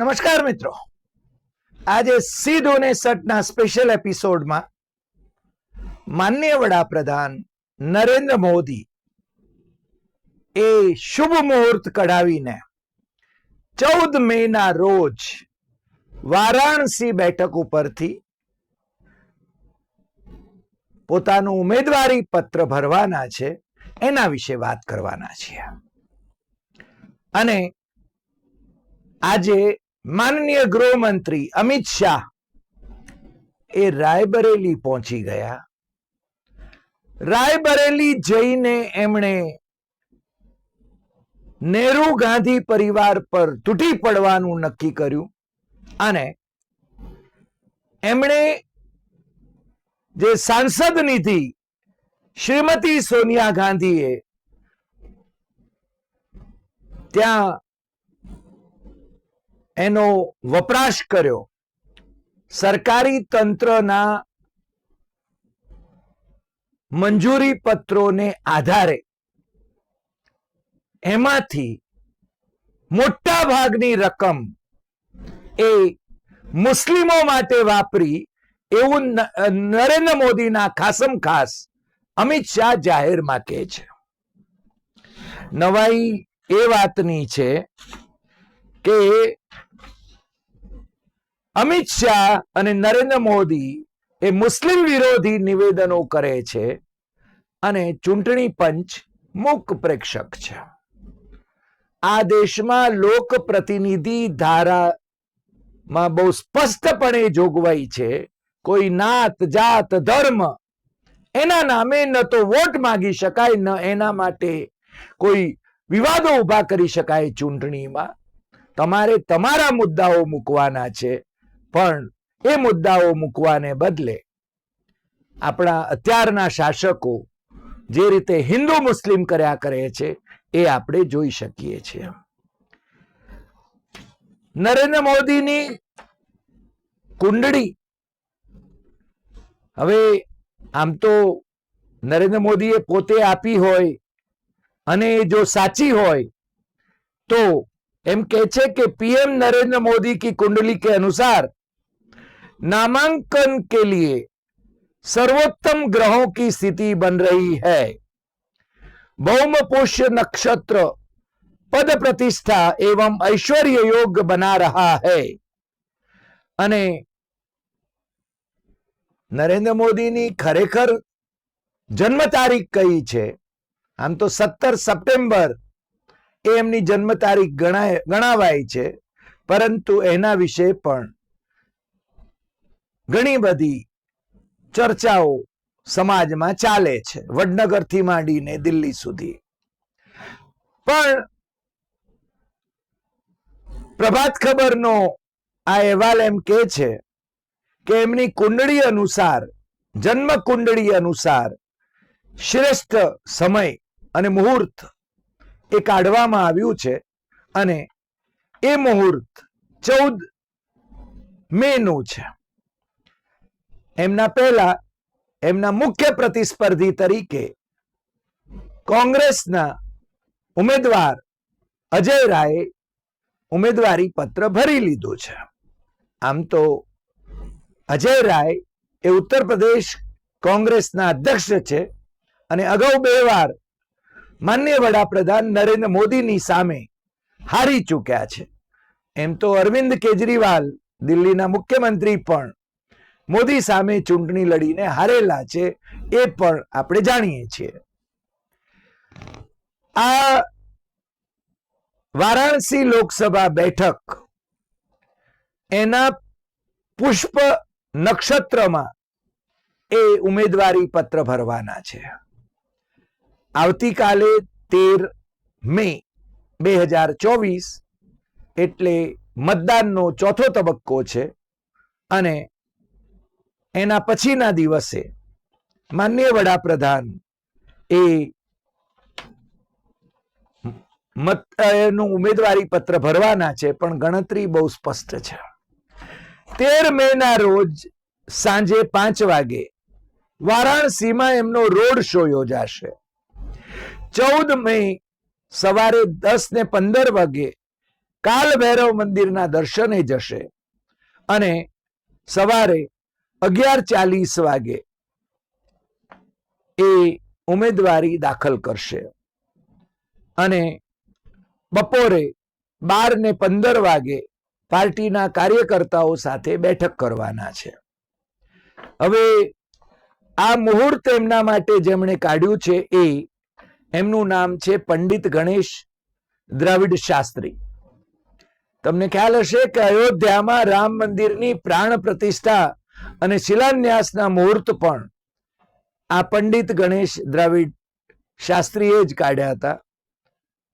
નમસ્કાર મિત્રો. આજે સીધો ને સટના સ્પેશિયલ એપિસોડમાં માન્ય વડાપ્રધાન નરેન્દ્ર મોદી એ શુભ મુહૂર્ત કઢાવીને ચૌદ મે ના રોજ વારાણસી બેઠક ઉપરથી પોતાનું ઉમેદવારી પત્ર ભરવાના છે, એના વિશે વાત કરવાના છીએ. અને આજે માનનીય ગૃહમંત્રી અમિત શાહ એ રાયબરેલી પહોંચી ગયા. રાયબરેલી જઈને એમણે નેહરુ ગાંધી પરિવાર પર તૂટી પડવાનું નક્કી કર્યું અને એમણે જે સાંસદ નિધિ શ્રીમતી સોનિયા ગાંધીએ ત્યાં એનો વપરાશ કર્યો. સરકારી તંત્રના મંજૂરી પત્રોને આધારે એમાંથી મોટા ભાગની રકમ એ મુસ્લિમો માટે વાપરી એવું નરેન્દ્ર મોદીના ખાસમ ખાસ અમિત શાહ જાહેરમાં કહે છે. નવાઈ એ વાતની છે કે અમિત શાહ અને નરેન્દ્ર મોદી એ મુસ્લિમ વિરોધી નિવેદનો કરે છે અને ચૂંટણી પંચ મૂક પ્રેક્ષક છે. આ દેશમાં લોક પ્રતિનિધિ ધારામાં બહુ સ્પષ્ટપણે જોગવાઈ છે. કોઈ નાત, જાત, ધર્મ એના નામે ન તો વોટ માંગી શકાય, ન એના માટે કોઈ વિવાદો ઊભા કરી શકાય ચૂંટણીમાં. તમારે તમારા મુદ્દાઓ મૂકવાના છે, પણ એ મુદ્દાઓ મૂકવાને બદલે આપણા અત્યારના શાસકો જે રીતે હિન્દુ મુસ્લિમ કર્યા કરે છે, એ આપણે જોઈ શકીએ છીએ. નરેન્દ્ર મોદીની કુંડળી, હવે આમ તો નરેન્દ્ર મોદીએ પોતે આપી હોય અને જો સાચી હોય तो एम कहे कि पीएम नरेंद्र मोदी की कुंडली के अनुसार नामांकन के लिए सर्वोत्तम ग्रहों की स्थिति बन रही है भौम पुष्य नक्षत्र पद प्रतिष्ठा एवं ऐश्वर्य योग बना रहा है અને નરેન્દ્ર મોદીની ખરેખર જન્મ તારીખ કઈ છે આમ તો સત્તર સપ્ટેમ્બર એમની જન્મ તારીખ ગણાવાય છે. પરંતુ એના વિશે પણ ઘણી બધી ચર્ચાઓ સમાજમાં ચાલે છે. વડનગરથી માંડીને દિલ્હી સુધી. પણ પ્રભાત ખબરનો આ અહેવાલ એમ કે છે કે એમની કુંડળી અનુસાર જન્મ કુંડળી અનુસાર શ્રેષ્ઠ સમય અને મુહૂર્ત એ કાઢવામાં આવ્યું છે અને એ મુહૂર્ત ચૌદ મે નું છે. એમના પહેલા, એમના મુખ્ય પ્રતિસ્પર્ધી તરીકે કોંગ્રેસના ઉમેદવાર અજય રાયે ઉમેદવારી પત્ર ભરી લીધું છે. આમ તો અજય રાય એ ઉત્તર પ્રદેશ કોંગ્રેસના અધ્યક્ષ છે અને અગાઉ બે વાર માન્ય વડાપ્રધાન નરેન્દ્ર મોદીની સામે હારી ચૂક્યા છે. એમ તો અરવિંદ કેજરીવાલ દિલ્હીના મુખ્યમંત્રી પણ મોદી સામે ચૂંટણી લડીને હારેલા છે એ પણ આપણે જાણીએ છીએ. આ વારાણસી લોકસભા બેઠક એના પુષ્પ નક્ષત્રમાં એ ઉમેદવારી પત્ર ભરવાના છે. આવતીકાલે તેર મે બે હજાર ચોવીસ એટલે મતદાનનો ચોથો તબક્કો છે અને એના પછીના દિવસે માન્ય વડાપ્રધાન એ મત એનું ઉમેદવારી પત્ર ભરવાના છે, પણ ગણતરી બહુ સ્પષ્ટ છે. તેર મે ના રોજ સાંજે પાંચ વાગે વારાણસીમાં એમનો રોડ શો યોજાશે. ચૌદ મે સવારે દસ ને પંદર વાગે કાલ ભૈરવ મંદિરના દર્શને જશે અને સવારે અગિયાર ચાલીસ વાગે એ ઉમેદવારી દાખલ કરશે. અને બપોરે બાર ને પંદર વાગે પાર્ટીના કાર્યકર્તાઓ સાથે બેઠક કરવાના છે. હવે આ મુહૂર્ત એમના માટે જેમણે કાઢ્યું છે એ એમનું નામ છે પંડિત ગણેશ દ્રવિડ શાસ્ત્રી. તમને ખ્યાલ હશે કે અયોધ્યામાં રામ મંદિરની પ્રાણ પ્રતિષ્ઠા અને શિલાન્યાસના મુહૂર્ત પણ આ પંડિત ગણેશ દ્રવિડ શાસ્ત્રીએ જ કાઢ્યા હતા.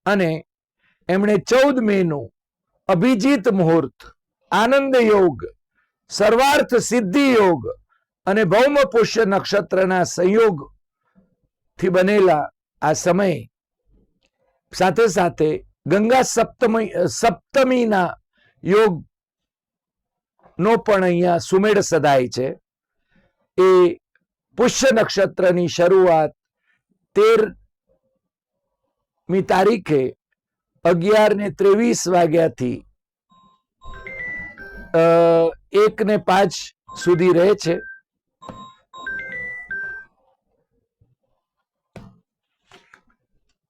અને એમણે ચૌદ મેનું અભિજીત મુહૂર્ત, આનંદ યોગ, સર્વાર્થ સિદ્ધિ યોગ અને ભૌમ પુષ્ય નક્ષત્રના સંયોગથી બનેલા આ સમય. સાથે સાથે ગંગા સપ્તમી સપ્તમીના યોગ નો પણ અહીંયા સુમેળ સદાય છે. એ પુષ્ય નક્ષત્રની શરૂઆત તેરમી તારીખે અગિયાર ને ત્રેવીસ વાગ્યાથી એક ને પાંચ સુધી રહે છે.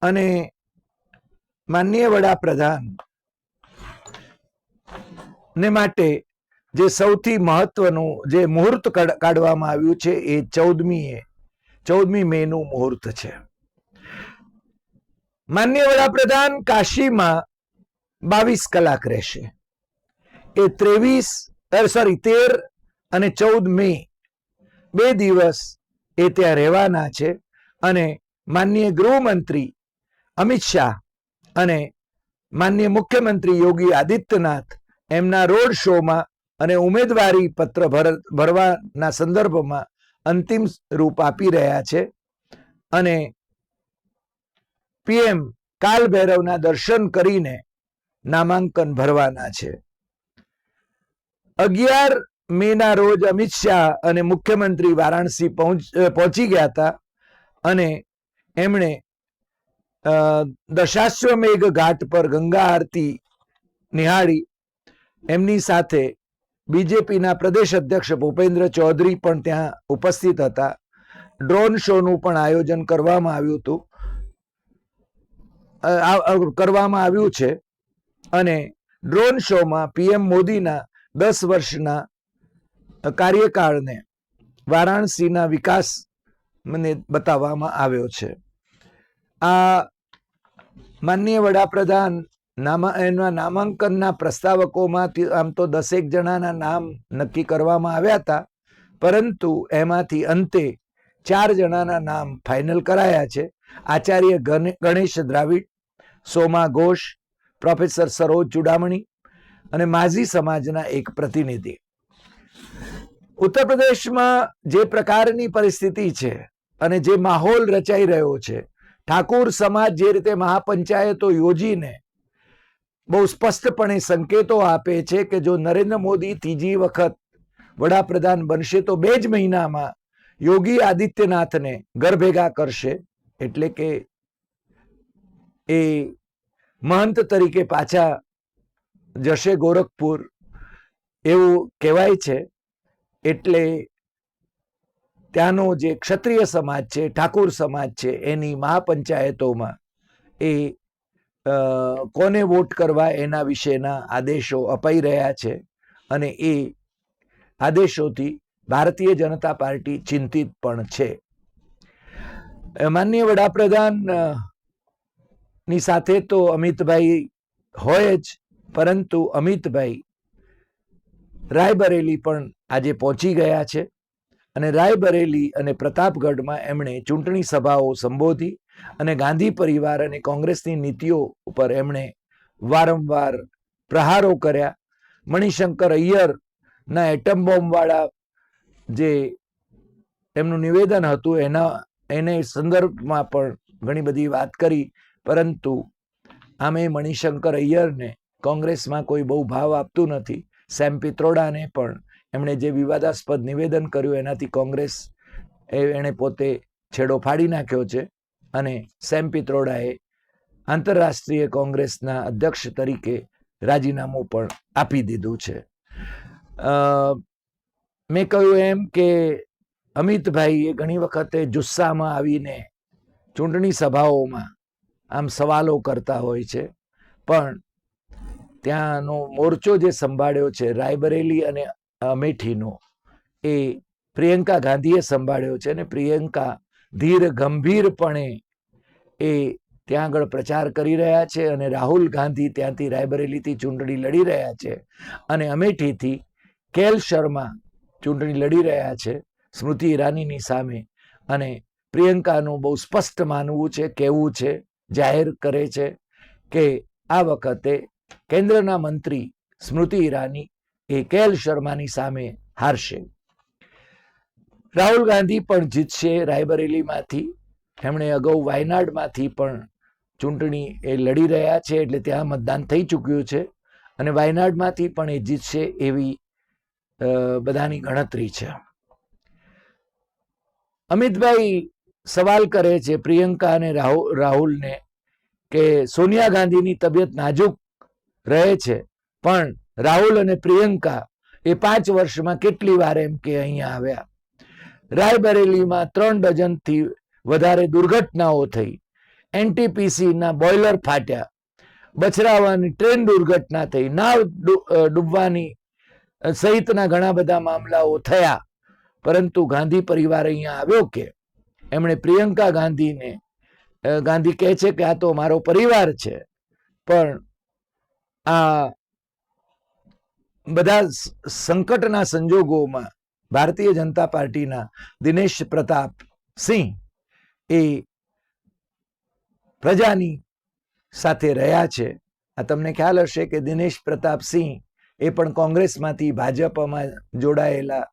અને માનનીય વડાપ્રધાન ને માટે જે સૌથી મહત્વનું જે મુહૂર્ત કાઢવામાં આવ્યું છે એ ચૌદમી ચૌદમી મે નું મુહૂર્ત છે. માન્ય વડાપ્રધાન કાશીમાં બાવીસ કલાક રહેશે. એ ત્રેવીસ સોરી તેર અને ચૌદ મે બે દિવસ એ ત્યાં રહેવાના છે અને માનનીય ગૃહમંત્રી અમિત શાહ અને માનનીય મુખ્યમંત્રી યોગી આદિત્યનાથ એમના રોડ શોમાં અને ઉમેદવારી પત્ર ભરવાના સંદર્ભમાં અંતિમ રૂપ આપી રહ્યા છે. અને પીએમ કાલ ભૈરવના દર્શન કરીને નામાંકન ભરવાના છે. અગિયાર મે ના રોજ અમિત શાહ અને મુખ્યમંત્રી વારાણસી પહોંચ ગયા હતા અને એમણે દશાશ્વમેઘ ઘાટ પર ગંગા આરતી નિહાળી. એમની સાથે બીજેપીના પ્રદેશ અધ્યક્ષ ભૂપેન્દ્ર ચૌધરી પણ ત્યાં ઉપસ્થિત હતા. ડ્રોન શોનું પણ આયોજન કરવામાં આવ્યું હતું. કરવામાં આવ્યું છે. અને ડ્રોન શોમાં પીએમ મોદીના દસ વર્ષના કાર્યકાળને વારાણસીના વિકાસ મને બતાવવામાં આવ્યો છે. આ માનનીય વડાપ્રધાન, નામા, એના નામાંકનના પ્રસ્તાવકોમાંથી આમ તો દસેક જણાના નામ નક્કી કરવામાં આવ્યા હતા, પરંતુ એમાંથી અંતે ચાર જણાના નામ ફાઇનલ કરાયા છે. આચાર્ય ગણે- ગણેશ દ્રાવિડ, સોમા ઘોષ, પ્રોફેસર સરોજ ચુડામણી અને માઝી સમાજના એક પ્રતિનિધિ. ઉત્તર પ્રદેશમાં જે પ્રકારની પરિસ્થિતિ છે અને જે માહોલ રચાઈ રહ્યો છે ઠાકુર સમાજ જે રીતે મહાપંચાયતો યોજીને બહુ સ્પષ્ટપણે સંકેતો આપે છે કે જો નરેન્દ્ર મોદી ત્રીજી વખત વડાપ્રધાન બનશે, તો બે જ મહિનામાં યોગી આદિત્યનાથને ઘર ભેગા કરશે. એટલે કે એ મહંત તરીકે પાછા જશે ગોરખપુર એવું કહેવાય છે. એટલે ત્યાંનો જે ક્ષત્રિય સમાજ છે, ઠાકુર સમાજ છે, એની મહાપંચાયતોમાં એ કોને વોટ કરવા એના વિશેના આદેશો અપાઈ રહ્યા છે અને એ આદેશોથી ભારતીય જનતા પાર્ટી ચિંતિત પણ છે. માન્ય વડાપ્રધાનની સાથે તો અમિતભાઈ હોય જ, પરંતુ અમિતભાઈ રાયબરેલી પણ આજે પહોંચી ગયા છે. અને રાયબરેલી અને પ્રતાપગઢમાં એમણે ચૂંટણી સભાઓ સંબોધી અને ગાંધી પરિવાર અને કોંગ્રેસની નીતિઓ ઉપર એમણે વારંવાર પ્રહારો કર્યા. મણિશંકર અય્યરના એટમ બોમ્બવાળા જે એમનું નિવેદન હતું, એના, એને સંદર્ભમાં પણ ઘણી બધી વાત કરી, પરંતુ આમે મણિશંકર અય્યરને કોંગ્રેસમાં કોઈ બહુ ભાવ આપતું નથી. સેમ પિત્રોડાને પણ એમણે જે વિવાદાસ્પદ નિવેદન કર્યું એનાથી કોંગ્રેસ એણે પોતે છેડો ફાડી નાખ્યો છે અને સેમ પિત્રોડાએ આંતરરાષ્ટ્રીય કોંગ્રેસના અધ્યક્ષ તરીકે રાજીનામું પણ આપી દીધું છે. મેં કહ્યું એમ કે અમિતભાઈ એ ઘણી વખતે જુસ્સામાં આવીને ચૂંટણી સભાઓમાં આમ સવાલો કરતા હોય છે, પણ ત્યાંનો મોરચો જે સંભાળ્યો છે, રાયબરેલી અને અમેઠીનો એ પ્રિયંકા ગાંધીએ સંભાળ્યો છે અને પ્રિયંકા ધીર ગંભીરપણે એ ત્યાં આગળ પ્રચાર કરી રહ્યા છે અને રાહુલ ગાંધી ત્યાંથી રાયબરેલીથી ચૂંટણી લડી રહ્યા છે અને અમેઠીથી કેલ શર્મા ચૂંટણી લડી રહ્યા છે, સ્મૃતિ ઈરાનીની સામે અને પ્રિયંકાનું બહુ સ્પષ્ટ માનવું છે, કહેવું છે, જાહેર કરે છે કે આ વખતે કેન્દ્રના મંત્રી સ્મૃતિ ઈરાની એ કેલ શર્માની સામે હારશે. રાહુલ ગાંધી પણ જીતશે રાયબરેલીમાંથી. એમણે અગાઉ વાયનાડમાંથી પણ ચૂંટણી એ લડી રહ્યા છે એટલે ત્યાં મતદાન થઈ ચૂક્યું છે અને વાયનાડમાંથી પણ એ જીતશે એવી બધાની ગણતરી છે. અમિતભાઈ સવાલ કરે છે પ્રિયંકા અને રાહુલ રાહુલને કે સોનિયા ગાંધીની તબિયત નાજુક રહે છે, પણ રાહુલ અને પ્રિયંકા એ પાંચ વર્ષમાં કેટલી વાર એમ કે અહીંયા આવ્યા. રાયબરેલીમાં ત્રણ ડઝનથી વધારે દુર્ઘટનાઓ થઈ. એનટીપીસી ના બોઇલર ફાટ્યા. બછરાવાની ટ્રેન દુર્ઘટના થઈ. નાવ ડૂબવાની સહિતના ઘણા બધા મામલાઓ થયા. પરંતુ ગાંધી પરિવાર અહીંયા આવ્યો કે? એમણે પ્રિયંકા ગાંધીને ગાંધી કહે છે કે આ તો મારો પરિવાર છે. પણ આ બધા સંકટના સંજોગોમાં ભારતીય જનતા પાર્ટીના દિનેશ પ્રતાપ સિંહ એ પ્રજાની સાથે રહ્યા છે. આ તમને ખ્યાલ હશે કે દિનેશ પ્રતાપ સિંહ એ પણ કોંગ્રેસમાંથી ભાજપમાં જોડાયેલા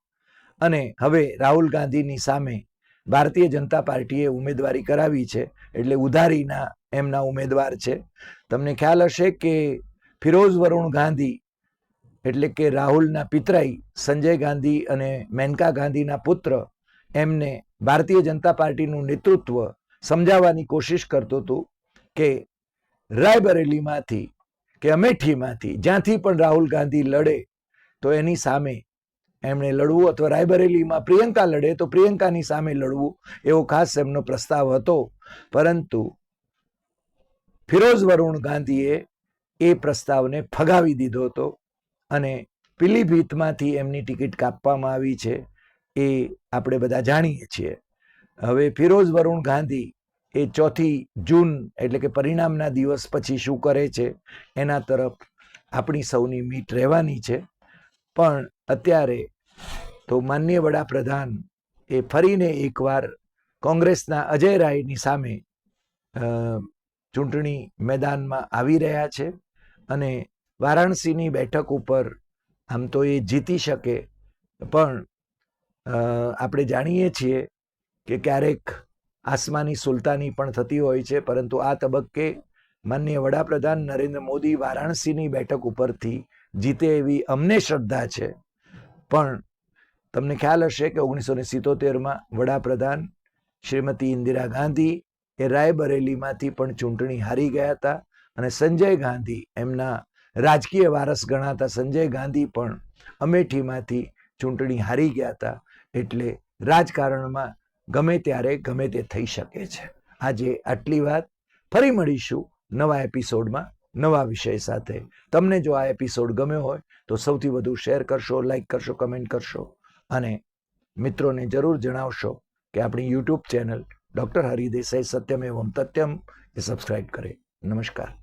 અને હવે રાહુલ ગાંધીની સામે ભારતીય જનતા પાર્ટીએ ઉમેદવારી કરાવી છે એટલે ઉધારીના એમના ઉમેદવાર છે. તમને ખ્યાલ હશે કે ફિરોઝ વરુણ ગાંધી એટલે કે રાહુલના પિતરાઈ, સંજય ગાંધી અને મેનકા ગાંધીના પુત્ર, એમને ભારતીય જનતા પાર્ટીનું નેતૃત્વ સમજાવવાની કોશિશ કરતો હતું કે રાયબરેલીમાંથી, કે અમેઠીમાંથી જ્યાંથી પણ રાહુલ ગાંધી લડે, તો એની સામે એમણે લડવું અથવા રાયબરેલીમાં પ્રિયંકા લડે, તો પ્રિયંકાની સામે લડવું એવો ખાસ એમનો પ્રસ્તાવ હતો. પરંતુ ફિરોઝ વરુણ ગાંધીએ એ પ્રસ્તાવને ફગાવી દીધો હતો. અને પીલીભીતમાંથી એમની ટિકિટ કાપવામાં આવી છે એ આપણે બધા જાણીએ છીએ. હવે ફિરોઝ વરુણ ગાંધી એ ચોથી જૂન એટલે કે પરિણામના દિવસ પછી શું કરે છે એના તરફ આપણી સૌની મીટ રહેવાની છે. પણ અત્યારે તો માનનીય વડાપ્રધાન એ ફરીને એકવાર કોંગ્રેસના અજય રાયની સામે ચૂંટણી મેદાનમાં આવી રહ્યા છે અને વારાણસીની બેઠક ઉપર આમ તો એ જીતી શકે. પણ આપણે જાણીએ છીએ કે ક્યારેક આસમાની સુલતાની પણ થતી હોય છે, પરંતુ આ તબક્કે માનનીય વડાપ્રધાન નરેન્દ્ર મોદી વારાણસીની બેઠક ઉપરથી જીતે એવી અમને શ્રદ્ધા છે. પણ, તમને ખ્યાલ હશે કે ઓગણીસો ને સિત્તોતેરમાં વડાપ્રધાન શ્રીમતી ઇન્દિરા ગાંધી એ રાયબરેલીમાંથી પણ ચૂંટણી હારી ગયા હતા અને સંજય ગાંધી એમના રાજકીય વારસ ગણાતા સંજય ગાંધી પણ અમેઠીમાંથી ચૂંટણી હારી ગયા હતા એટલે રાજકારણમાં ગમે ત્યારે ગમે તે થઈ શકે છે. આજે આટલી વાત. ફરી મળીશું નવા એપિસોડમાં નવા વિષય સાથે. તમને જો આ એપિસોડ ગમ્યો હોય તો સૌથી વધુ શેર કરશો, લાઈક કરશો, કમેન્ટ કરશો અને મિત્રોને જરૂર જણાવશો કે આપણી યુટ્યુબ ચેનલ ડૉક્ટર હરિદેસાઈ સત્યમ એવમ તત્યમ એ સબસ્ક્રાઈબ કરે. નમસ્કાર.